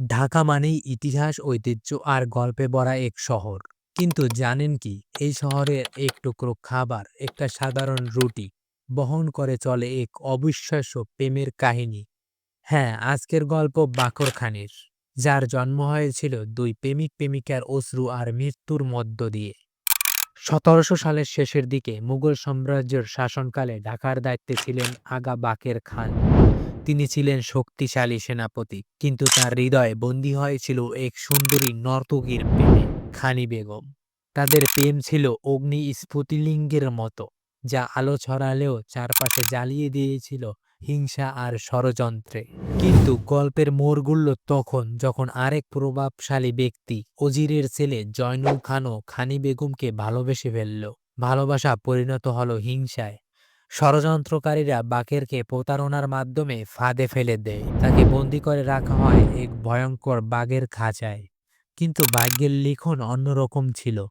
ঢাকা মানেই ইতিহাস, ঐতিহ্য আর গল্পে ভরা এক শহর। কিন্তু জানেন কি, এই শহরের এক টুকরো খাবার, একটা সাধারণ রুটি বহন করে চলে এক অবিশ্বাস্য প্রেমের কাহিনী। হ্যাঁ আজকের গল্প বাকরখানির, যার জন্ম হয়েছিল দুই প্রেমিক প্রেমিকার অশ্রু আর মৃত্যুর মধ্য দিয়ে। সতেরোশো সালের শেষের দিকে মুঘল সাম্রাজ্যের শাসনকালে ঢাকার দায়িত্বে ছিলেন আগা বাকের খান। তিনি ছিলেন শক্তিশালী সেনাপতি, কিন্তু তার হৃদয়ে বন্দী হয়েছিল এক সুন্দরী নর্তকীর প্রেমে, খানি বেগম। তাদের প্রেম ছিল অগ্নি স্ফুতিলিঙ্গের মতো, যা আলো ছড়ালেও চারপাশে জ্বালিয়ে দিয়েছিল হিংসা আর ষড়যন্ত্রে। কিন্তু গল্পের মোড়গুলো তখন যখন আরেক প্রভাবশালী ব্যক্তি, অজিরের ছেলে জয়নুল খানও খানি বেগমকে ভালোবেসে ফেলল। ভালোবাসা পরিণত হলো হিংসায়। ষড়যন্ত্রকারীরা বাকেরকে প্রতারণার মাধ্যমে ফাঁদে ফেলে দেয়। তাকে বন্দি করে রাখা হয় এক ভয়ঙ্কর বাঘের খাঁচায়। কিন্তু ভাগ্যের লিখন অন্যরকম ছিল।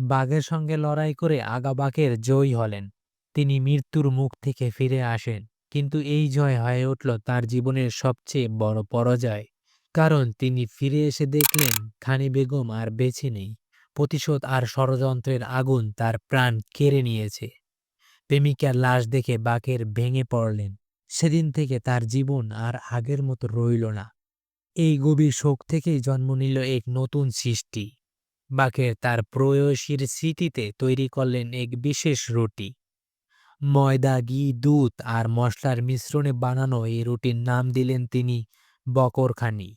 বাঘের সঙ্গে লড়াই করে আগা বাঘের জয়ী হলেন। তিনি মৃত্যুর মুখ থেকে ফিরে আসেন। কিন্তু এই জয় হয়ে উঠল তার জীবনের সবচেয়ে বড় পরাজয়। কারণ তিনি ফিরে এসে দেখলেন, খানি বেগম আর বেছে নেই। প্রতিশোধ আর ষড়যন্ত্রের আগুন তার প্রাণ কেড়ে নিয়েছে। প্রেমিকার লাশ দেখে বাকের ভেঙে পড়লেন। সেদিন থেকে তার জীবন আর আগের মতো রইল না। এই গভীর শোক থেকেই জন্ম নিল এক নতুন সৃষ্টি। বাকের তার প্রয়সীর স্মৃতিতে তৈরি করলেন এক বিশেষ রুটি। ময়দা, ঘি, দুধ আর মশলার মিশ্রণে বানানো এই রুটির নাম দিলেন তিনি বকরখানি।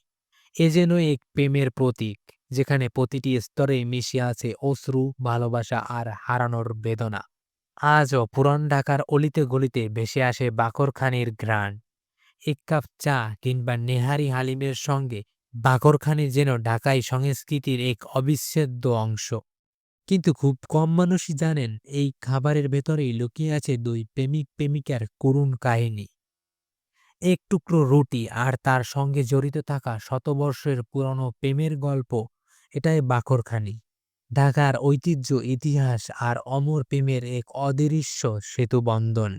এ যেন এক প্রেমের প্রতীক, যেখানে প্রতিটি স্তরে মিশে আছে অশ্রু, ভালোবাসা আর হারানোর বেদনা। আজও পুরান ঢাকার অলিতে গলিতে ভেসে আসে বাকরখানির ঘ্রাণ। এক কাপ চা কিংবা নেহারি হালিমের সঙ্গে বাকরখানি যেন ঢাকাই সংস্কৃতির এক অবিচ্ছেদ্য অংশ। কিন্তু খুব কম মানুষই জানেন এই খাবারের ভেতরেই লুকিয়ে আছে দুই প্রেমিক প্রেমিকার করুণ কাহিনী। এক টুকরো রুটি আর তার সঙ্গে জড়িত থাকা শতবর্ষের পুরনো প্রেমের গল্প, এটাই বাকরখানি। ঢাকার ঐতিহ্য ইতিহাস আর অমর প্রেমের এক অদৃশ্য সেতুবন্ধন।